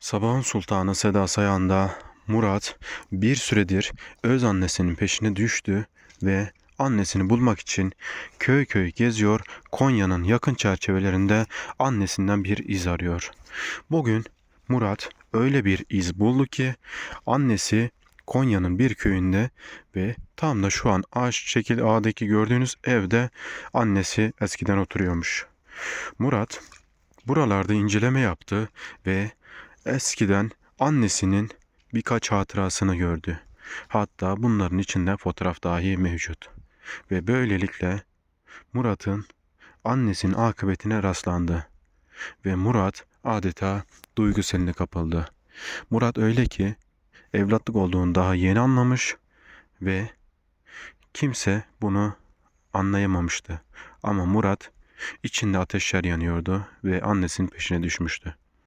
Sabahın Sultanı Seda Sayan'da Murat bir süredir öz annesinin peşine düştü ve annesini bulmak için köy köy geziyor, Konya'nın yakın çerçevelerinde annesinden bir iz arıyor. Bugün Murat öyle bir iz buldu ki annesi Konya'nın bir köyünde ve tam da şu an ağaç şekil ağdaki gördüğünüz evde annesi eskiden oturuyormuş. Murat buralarda inceleme yaptı ve eskiden annesinin birkaç hatırasını gördü. Hatta bunların içinde fotoğraf dahi mevcut. Ve böylelikle Murat'ın annesinin akıbetine rastlandı. Ve Murat adeta duygu seline kapıldı. Murat öyle ki evlatlık olduğunu daha yeni anlamış ve kimse bunu anlayamamıştı. Ama Murat içinde ateşler yanıyordu ve annesinin peşine düşmüştü.